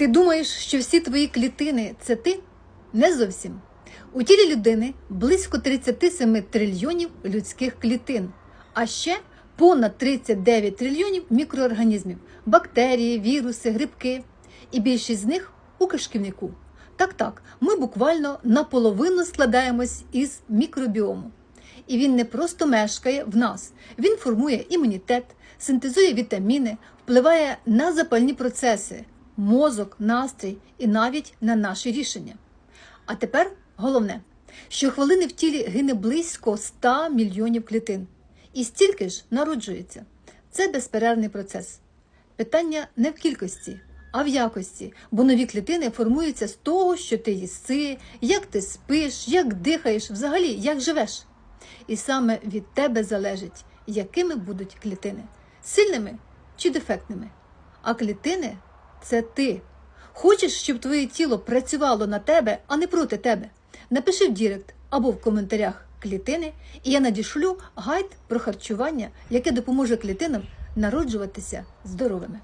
Ти думаєш, що всі твої клітини це ти? Не зовсім. У тілі людини близько 37 трильйонів людських клітин, а ще понад 39 трильйонів мікроорганізмів, бактерії, віруси, грибки. І більшість з них у кишківнику. Так, так, ми буквально наполовину складаємось із мікробіому. І він не просто мешкає в нас, він формує імунітет, синтезує вітаміни, впливає на запальні процеси, мозок, настрій і навіть на наші рішення. А тепер головне: щохвилини в тілі гине близько 100 мільйонів клітин, і стільки ж народжується. Це безперервний процес. Питання не в кількості, а в якості, бо нові клітини формуються з того, що ти їси, як ти спиш, як дихаєш, взагалі як живеш. І саме від тебе залежить, якими будуть клітини сильними чи дефектними. А клітини це ти. Хочеш, щоб твоє тіло працювало на тебе, а не проти тебе? Напиши в Дірект або в коментарях клітини, і я надішлю гайд про харчування, яке допоможе клітинам народжуватися здоровими.